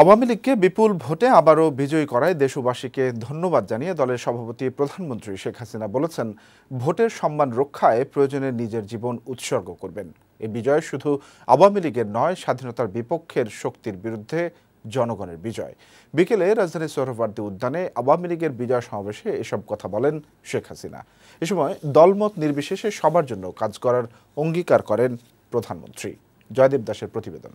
আওয়ামী লীগকে বিপুল ভোটে আবারও বিজয়ী করায় দেশবাসীকে ধন্যবাদ জানিয়ে দলের সভাপতি প্রধানমন্ত্রী শেখ হাসিনা বলেছেন, ভোটের সম্মান রক্ষায় প্রয়োজনে নিজের জীবন উৎসর্গ করবেন। এই বিজয় শুধু আওয়ামী লীগের নয়, স্বাধীনতার বিপক্ষের শক্তির বিরুদ্ধে জনগণের বিজয়। বিকেলে রাজধানীর সোহরাওয়ার্দী উদ্যানে আওয়ামী লীগের বিজয় সমাবেশে এসব কথা বলেন শেখ হাসিনা। এ সময় দলমত নির্বিশেষে সবার জন্য কাজ করার অঙ্গীকার করেন প্রধানমন্ত্রী। জয়দেব দাসের প্রতিবেদন।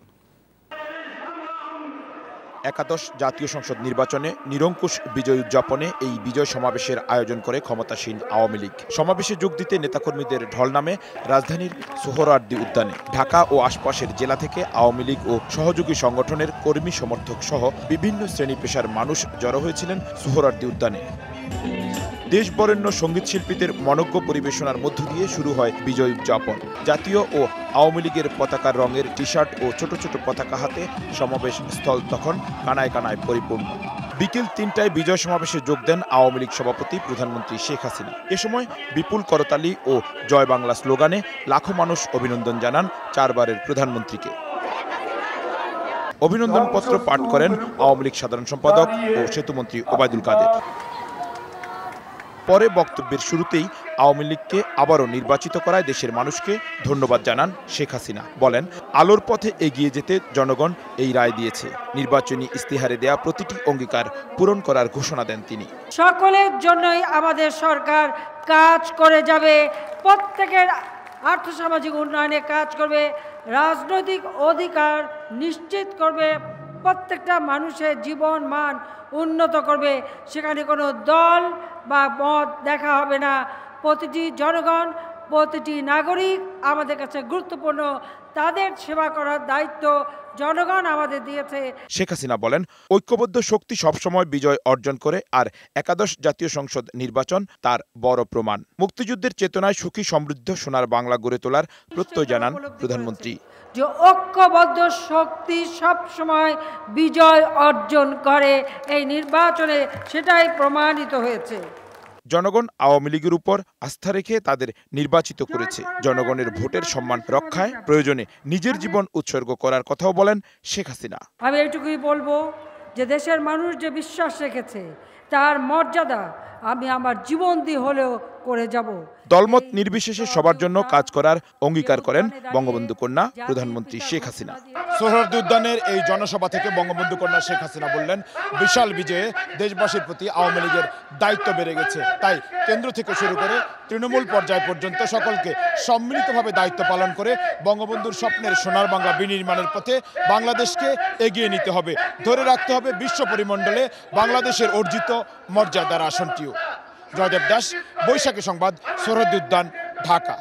একাদশ জাতীয় সংসদ নির্বাচনে নিরঙ্কুশ বিজয় উদযাপনে এই বিজয় সমাবেশের আয়োজন করে ক্ষমতাসীন আওয়ামী লীগ। সমাবেশে যোগ দিতে নেতাকর্মীদের ঢল নামে রাজধানীর সোহরার্দি উদ্যানে, ঢাকা ও আশপাশের জেলা থেকে আওয়ামী লীগ ও সহযোগী সংগঠনের কর্মী সমর্থক সহ বিভিন্ন শ্রেণি পেশার মানুষ জড়ো হয়েছিলেন সোহরার্দি উদ্যানে। দেশ বরেণ্য সংগীত শিল্পীদের মনজ্ঞ পরিবেশনার মধ্য দিয়ে শুরু হয় বিজয় উদযাপন। জাতীয় ও আওয়ামী লীগের পতাকার রঙের টি শার্ট ও ছোট ছোট পতাকা হাতে সমাবেশ স্থল তখন কানায় কানায় পরিপূর্ণ। বিকেল তিনটায় বিজয় সমাবেশে যোগ দেন আওয়ামী লীগ সভাপতি প্রধানমন্ত্রী শেখ হাসিনা। এ সময় বিপুল করতালি ও জয় বাংলা স্লোগানে লাখো মানুষ অভিনন্দন জানান চারবারের প্রধানমন্ত্রীকে। অভিনন্দন পত্র পাঠ করেন আওয়ামী লীগ সাধারণ সম্পাদক ও সেতুমন্ত্রী ওবায়দুল কাদের। পরে বক্তব্যের শুরুতেই আওয়ামী লীগকে আবারও নির্বাচিত করায় দেশের মানুষকে ধন্যবাদ জানান শেখ হাসিনা। বলেন, আলোর পথে এগিয়ে যেতে জনগণ এই রায় দিয়েছে। নির্বাচনী ইস্তেহারে দেয়া প্রতিটি অঙ্গীকার পূরণ করার ঘোষণা দেন তিনি। সকলের জন্যই আমাদের সরকার কাজ করে যাবে। প্রত্যেকের আর্থসামাজিক উন্নয়নে কাজ করবে। রাজনৈতিক অধিকার নিশ্চিত করবে। প্রত্যেকটা মানুষের জীবন মান উন্নত করবে। সেখানে কোনো দল বা মত দেখা হবে না। প্রতিটি জনগণ প্রতিটি নাগরিক আমাদের কাছে গুরুত্বপূর্ণ। তাদের সেবা করার দায়িত্ব জনগণ আমাদের দিয়েছে। শেখ হাসিনা বলেন ঐক্যবদ্ধ শক্তি সবসময় বিজয় অর্জন করে আর একাদশ জাতীয় সংসদ নির্বাচন তার বড় প্রমাণ। মুক্তিযুদ্ধের চেতনায় সুখী সমৃদ্ধ সোনার বাংলা গড়ে তোলার প্রত্যয় জানান প্রধানমন্ত্রী। যে ঐক্যবদ্ধ শক্তি সব সময় বিজয় অর্জন করে এই নির্বাচনে সেটাই প্রমাণিত হয়েছে। জনগণ আওয়ামী লীগের উপর আস্থা রেখে তাদের নির্বাচিত করেছে। জনগণের ভোটের সম্মান রক্ষায় প্রয়োজনে নিজের জীবন উৎসর্গ করার কথাও বলেন শেখ হাসিনা। আমি এইটুকুই বলব যে দেশের মানুষ যে বিশ্বাস রেখেছে তার মর্যাদা আমি আমার জীবন দিয়ে হলেও করে যাব। দলমত নির্বিশেষে সবার জন্য কাজ করার অঙ্গীকার করেন বঙ্গবন্ধু কন্যা প্রধানমন্ত্রী শেখ হাসিনা। সোহরার্দি উদ্যানের এই জনসভা থেকে বঙ্গবন্ধু কন্যা শেখ হাসিনা বললেন, বিশাল বিজয়ে দেশবাসীর প্রতি আওয়ামী লীগের দায়িত্ব বেড়ে গেছে। তাই কেন্দ্র থেকে শুরু করে তৃণমূল পর্যায় পর্যন্ত সকলকে সম্মিলিতভাবে দায়িত্ব পালন করে বঙ্গবন্ধুর স্বপ্নের সোনার বাংলা বিনির্মাণের পথে বাংলাদেশকে এগিয়ে নিতে হবে। ধরে রাখতে হবে বিশ্ব পরিমণ্ডলে বাংলাদেশের অর্জিত মর্যাদার আসনটিও। জয়দেব দাস বৈশাখী সংবাদ সরহদ্দি উদ্যান ঢাকা।